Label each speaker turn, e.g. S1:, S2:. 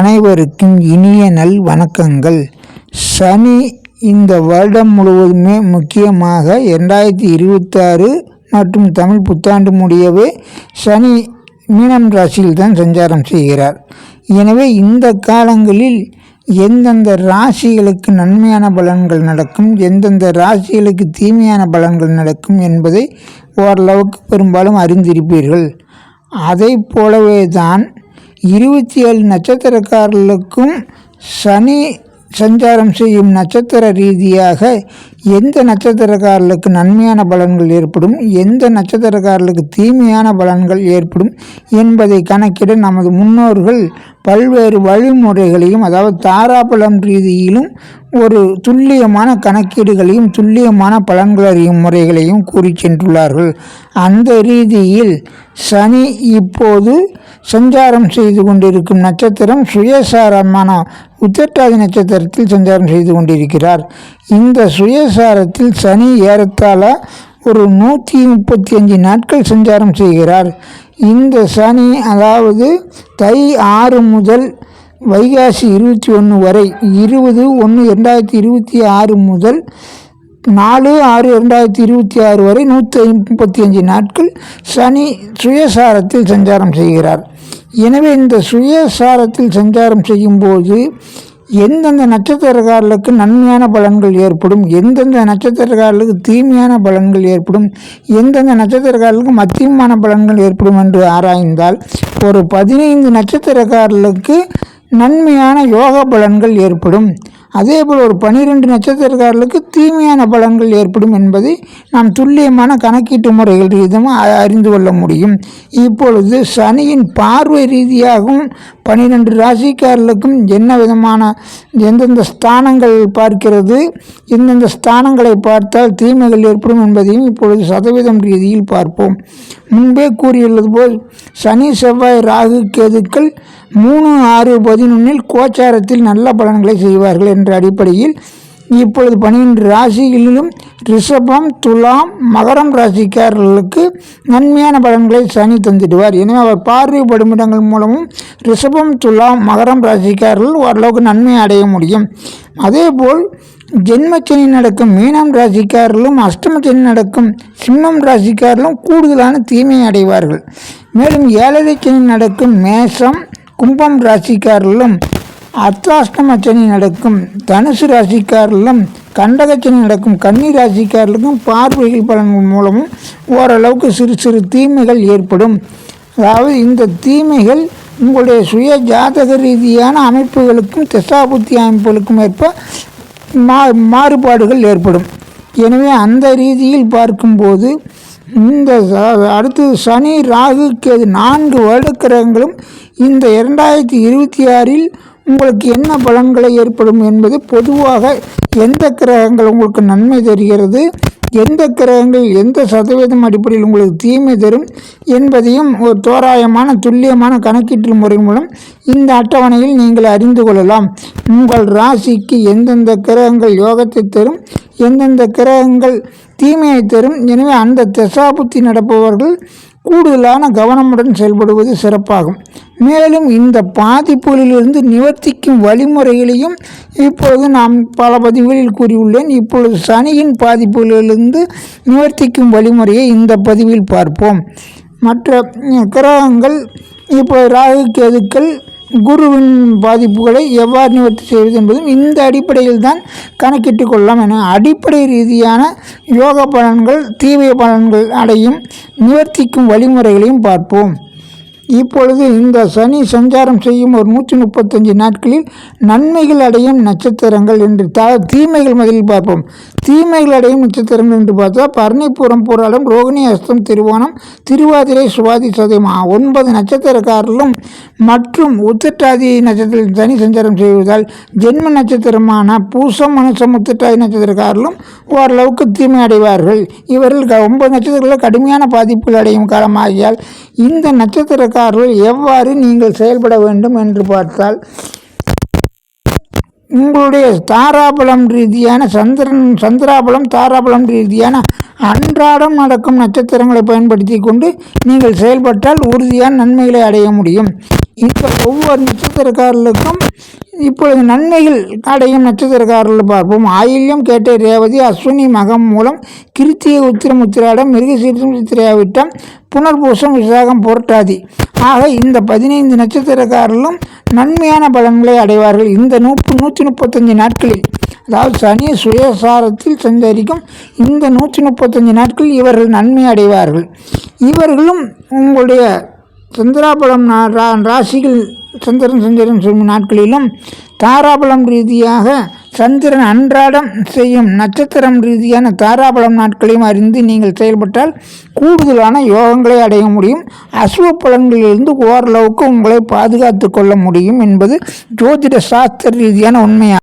S1: அனைவருக்கும் இனிய நல் வணக்கங்கள். சனி இந்த வருடம் முழுவதுமே முக்கியமாக இரண்டாயிரத்தி இருபத்தாறு மற்றும் தமிழ் புத்தாண்டு முடியவே சனி மீனம் ராசியில்தான் சஞ்சாரம் செய்கிறார். எனவே இந்த காலங்களில் எந்தெந்த ராசிகளுக்கு நன்மையான பலன்கள் நடக்கும் எந்தெந்த ராசிகளுக்கு தீமையான பலன்கள் நடக்கும் என்பதை ஓரளவுக்கு பெரும்பாலும் அறிந்திருப்பீர்கள். அதை போலவே தான் இருபத்தி ஏழு நட்சத்திரக்காரர்களுக்கும் சனி சஞ்சாரம் செய்யும் நட்சத்திர ரீதியாக எந்த நட்சத்திரக்காரர்களுக்கு நன்மையான பலன்கள் ஏற்படும் எந்த நட்சத்திரக்காரர்களுக்கு தீமையான பலன்கள் ஏற்படும் என்பதை கணக்கிட நமது முன்னோர்கள் பல்வேறு வழிமுறைகளையும் அதாவது தாராபலம் ரீதியிலும் ஒரு துல்லியமான கணக்கீடுகளையும் துல்லியமான பலன்களறியும் முறைகளையும் கூறி சென்றுள்ளார்கள். அந்த ரீதியில் சனி இப்போது சஞ்சாரம் செய்து கொண்டிருக்கும் நட்சத்திரம் சுயசாரமான உத்திரட்டாதி நட்சத்திரத்தில் சஞ்சாரம் செய்து கொண்டிருக்கிறார். இந்த சுயசாரத்தில் சனி ஏறத்தாழ ஒரு நூற்றி முப்பத்தி அஞ்சு நாட்கள் சஞ்சாரம் செய்கிறார். இந்த சனி அதாவது தை ஆறு முதல் வைகாசி இருபத்தி ஒன்று வரை இருபது ஒன்று ரெண்டாயிரத்தி இருபத்தி ஆறு முதல் நாலு ஆறு ரெண்டாயிரத்தி இருபத்தி ஆறு வரை நூற்றி முப்பத்தி அஞ்சு நாட்கள் சனி சுயசாரத்தில் சஞ்சாரம் செய்கிறார். எனவே இந்த சுயசாரத்தில் சஞ்சாரம் செய்யும்போது எந்தெந்த நட்சத்திரக்காரர்களுக்கு நன்மையான பலன்கள் ஏற்படும் எந்தெந்த நட்சத்திரக்காரர்களுக்கு தீமையான பலன்கள் ஏற்படும் எந்தெந்த நட்சத்திரக்காரர்களுக்கு மத்தியமான பலன்கள் ஏற்படும் என்று ஆராய்ந்தால் ஒரு பதினைந்து நட்சத்திரக்காரர்களுக்கு நன்மையான யோக பலன்கள் ஏற்படும். அதேபோல் ஒரு பனிரெண்டு நட்சத்திரக்காரர்களுக்கு தீமையான பலன்கள் ஏற்படும் என்பதை நாம் துல்லியமான கணக்கீட்டு முறைகள் ரீதியாக அறிந்து கொள்ள முடியும். இப்பொழுது சனியின் பார்வை ரீதியாகவும் பனிரெண்டு ராசிக்காரர்களுக்கும் என்ன விதமான எந்தெந்த ஸ்தானங்கள் பார்க்கிறது எந்தெந்த ஸ்தானங்களை பார்த்தால் தீமைகள் ஏற்படும் என்பதையும் இப்பொழுது சதவீதம் ரீதியில் பார்ப்போம். முன்பே கூறியுள்ளது போல் சனி செவ்வாய் ராகு கேதுக்கள் மூணு ஆறு பதினொன்றில் கோச்சாரத்தில் நல்ல பலன்களை செய்வார்கள் என்ற அடிப்படையில் இப்பொழுது பனிரெண்டு ராசிகளிலும் ரிஷபம் துலாம் மகரம் ராசிக்காரர்களுக்கு நன்மையான பலன்களை சனி தந்திடுவார். எனவே அவர் பார்வைப்படும் இடங்கள் மூலமும் ரிஷபம் துலாம் மகரம் ராசிக்காரர்கள் ஓரளவுக்கு நன்மை அடைய முடியும். அதேபோல் ஜென்மச்சனி நடக்கும் மீனம் ராசிக்காரர்களும் அஷ்டமச்சனி நடக்கும் சிம்மம் ராசிக்காரர்களும் கூடுதலான தீமையை அடைவார்கள். மேலும் ஏழரை சனி நடக்கும் மேசம் கும்பம் ராசிக்காரிலும் அர்த்தாஷ்டம சனி நடக்கும் தனுசு ராசிக்காரிலும் கண்டகச்சனி நடக்கும் கன்னி ராசிக்காரர்களுக்கும் பார்வைகள் பலன்கள் மூலமும் ஓரளவுக்கு சிறு சிறு தீமைகள் ஏற்படும். அதாவது இந்த தீமைகள் உங்களுடைய சுய ஜாதக ரீதியான அமைப்புகளுக்கும் திசாபுத்தி அமைப்புகளுக்கும் ஏற்ப மா மாறுபாடுகள் ஏற்படும். எனவே அந்த ரீதியில் பார்க்கும்போது இந்த அடுத்து சனி ராகு கேது நான்கு வருடக்கிரகங்களும் இந்த இரண்டாயிரத்தி இருபத்தி ஆறில் உங்களுக்கு என்ன பலன்களை ஏற்படும் என்பது பொதுவாக எந்த கிரகங்கள் உங்களுக்கு நன்மை தருகிறது எந்த கிரகங்கள் எந்த சதவீதம் அடிப்படையில் உங்களுக்கு தீமை தரும் என்பதையும் ஒரு தோராயமான துல்லியமான கணக்கீட்டு முறை மூலம் இந்த அட்டவணையில் நீங்கள் அறிந்து கொள்ளலாம். உங்கள் ராசிக்கு எந்தெந்த கிரகங்கள் யோகத்தை தரும் எந்தெந்த கிரகங்கள் தீமையை தரும். எனவே அந்த தசாபுத்தி நடப்பவர்கள் கூடுதலான கவனமுடன் செயல்படுவது சிறப்பாகும். மேலும் இந்த பாதிப்புகளிலிருந்து நிவர்த்திக்கும் வழிமுறைகளையும் இப்பொழுது நாம் பல பதிவுகளில் கூறியுள்ளேன். இப்பொழுது சனியின் பாதிப்புகளிலிருந்து நிவர்த்திக்கும் வழிமுறையை இந்த பதிவில் பார்ப்போம். மற்ற கிரகங்கள் இப்போ ராகு கேதுக்கள் குருவின் பாதிப்புகளை எவ்வாறு நிவர்த்தி செய்வது என்பதும் இந்த அடிப்படையில் தான் கணக்கிட்டு கொள்ளலாம் என அடிப்படை ரீதியான யோக பலன்கள் தீவிர பலன்கள் அடையும் நிவர்த்திக்கும் வழிமுறைகளையும் பார்ப்போம். இப்பொழுது இந்த சனி சஞ்சாரம் செய்யும் ஒரு நூற்றி முப்பத்தஞ்சு நாட்களில் நன்மைகள் அடையும் நட்சத்திரங்கள் என்று த தீமைகள் முதலில் பார்ப்போம். தீமைகள் அடையும் நட்சத்திரங்கள் என்று பார்த்தா பரணிபுரம் போராடம் ரோகிணி அஸ்தம் திருவோணம் திருவாதிரை சுவாதி சதயம் ஒன்பது நட்சத்திரக்காரர்களும் மற்றும் உத்திரட்டாதி நட்சத்திரம் சனி சஞ்சாரம் செய்வதால் ஜென்ம நட்சத்திரமான பூசம் மனுஷம் உத்திரட்டாதி நட்சத்திரக்காரர்களும் ஓரளவுக்கு தீமை அடைவார்கள். இவர்கள் ஒன்பது நட்சத்திரங்களில் கடுமையான பாதிப்புகள் அடையும் காலமாகியால் இந்த நட்சத்திரக்காரர்கள் எவ்வாறு நீங்கள் செயல்பட வேண்டும் என்று பார்த்தால் உங்களுடைய தாராபலம் ரீதியான சந்திரன் சந்திராபலம் தாராபலம் ரீதியான அன்றாடம் நடக்கும் நட்சத்திரங்களை பயன்படுத்தி கொண்டு நீங்கள் செயல்பட்டால் உறுதியான நன்மைகளை அடைய முடியும். இந்த ஒவ்வொரு நட்சத்திரக்காரர்களுக்கும் இப்பொழுது நன்மைகள் அடையும் நட்சத்திரக்காரர்கள் பார்ப்போம். ஆயில்யம் கேட்டை ரேவதி அஸ்வினி மகம் மூலம் கிருத்திய உத்திரம் உத்திராடம் மிருகசீர்த்தம் சித்திரையாவிட்டம் புனர்பூசம் விசாகம் புரட்டாதி. ஆக இந்த பதினைந்து நட்சத்திரக்காரர்களும் நன்மையான பலன்களை அடைவார்கள். இந்த நூற்று நூற்றி முப்பத்தஞ்சு நாட்களில் அதாவது சனி சுயசாரத்தில் சஞ்சரிக்கும் இந்த நூற்றி முப்பத்தஞ்சு நாட்கள் இவர்கள் நன்மை அடைவார்கள். இவர்களும் உங்களுடைய சந்திராபலம் நா- ரா- ராசிகள் சந்திரன் சந்திரன் சொல்லும் நாட்களிலும் தாராபலம் ரீதியாக சந்திரன் அன்றாடம் செய்யும் நட்சத்திரம் ரீதியான தாராபலம் நாட்களையும் அறிந்து நீங்கள் செயல்பட்டால் கூடுதலான யோகங்களை அடைய முடியும். அசுவ பலன்களிலிருந்து ஓரளவுக்கு உங்களை பாதுகாத்து கொள்ள முடியும் என்பது ஜோதிட சாஸ்திர ரீதியான உண்மையாகும்